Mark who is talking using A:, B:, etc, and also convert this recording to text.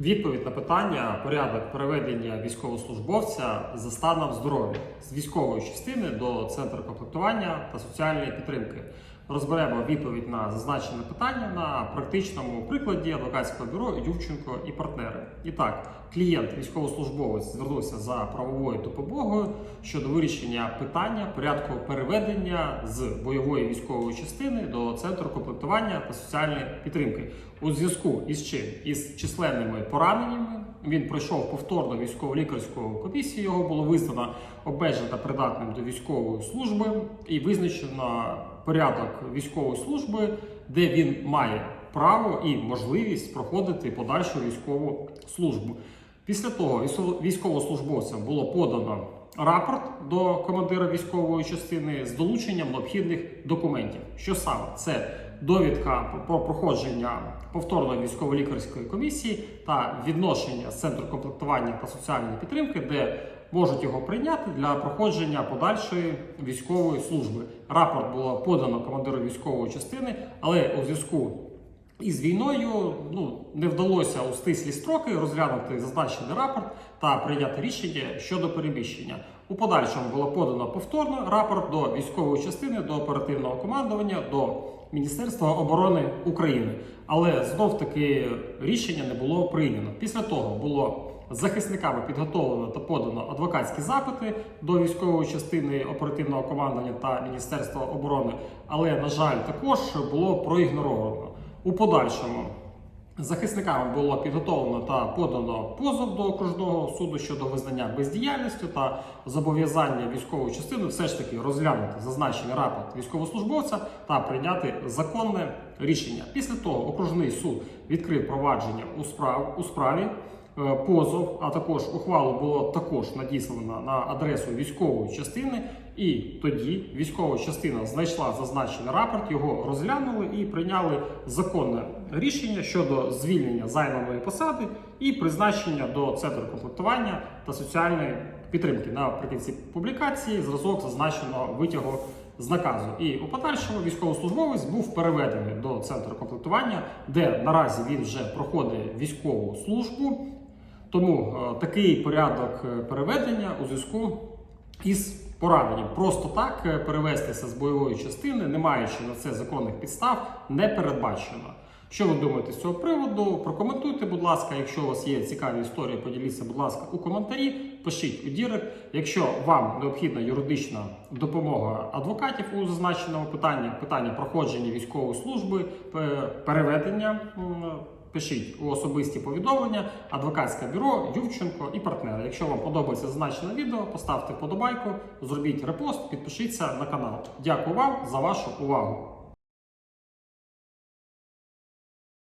A: Відповідь на питання порядок переведення військовослужбовця за станом здоров'я з військової частини до центру комплектування та соціальної підтримки. Розберемо відповідь на зазначене питання на практичному прикладі адвокатського бюро Ювченко і партнери. І так, клієнт військовослужбовець звернувся за правовою допомогою щодо вирішення питання порядку переведення з бойової військової частини до центру комплектування та соціальної підтримки. У зв'язку із чим із численними пораненнями він пройшов повторну військово-лікарську комісію. Його було визнано обмежено придатним до військової служби і визначено порядок військової служби, де він має право і можливість проходити подальшу військову службу. Після того військовослужбовцям було подано рапорт до командира військової частини з долученням необхідних документів. Що саме це довідка про проходження повторної військово-лікарської комісії та відношення з центру комплектування та соціальної підтримки, де можуть його прийняти для проходження подальшої військової служби. Рапорт було подано командиру військової частини, але у зв'язку із війною ну не вдалося у стислі строки розглянути зазначений рапорт та прийняти рішення щодо переміщення. У подальшому було подано повторно рапорт до військової частини, до оперативного командування, до Міністерства оборони України. Але знов таки рішення не було прийнято. Після того було захисниками підготовлено та подано адвокатські запити до військової частини оперативного командування та Міністерства оборони. Але на жаль, також було проігноровано. У подальшому захисниками було підготовлено та подано позов до окружного суду щодо визнання бездіяльністю та зобов'язання військової частини все ж таки розглянути зазначений рапорт військовослужбовця та прийняти законне рішення. Після того окружний суд відкрив провадження у справ у справі. Е, Позов, а також ухвалу було також надіслано на адресу військової частини, і тоді військова частина знайшла зазначений рапорт, його розглянули і прийняли законне рішення щодо звільнення займаної посади і призначення до центру комплектування та соціальної підтримки. Наприкінці публікації зразок зазначеного витягу з наказу. І у подальшому військовослужбовець був переведений до центру комплектування, де наразі він вже проходить військову службу. Тому е, такий порядок е, переведення у зв'язку із пораненням. Просто так е, перевестися з бойової частини, не маючи на це законних підстав, не передбачено. Що ви думаєте з цього приводу? Прокоментуйте, будь ласка. Якщо у вас є цікаві історії, поділіться, будь ласка, у коментарі. Пишіть у Дірект. Якщо вам необхідна юридична допомога адвокатів у зазначеному питанні, питання проходження військової служби, переведення. Пишіть у особисті повідомлення, адвокатське бюро, Ювченко і партнери. Якщо вам подобається зазначене відео, поставте вподобайку, зробіть репост, підпишіться на канал. Дякую вам за вашу увагу.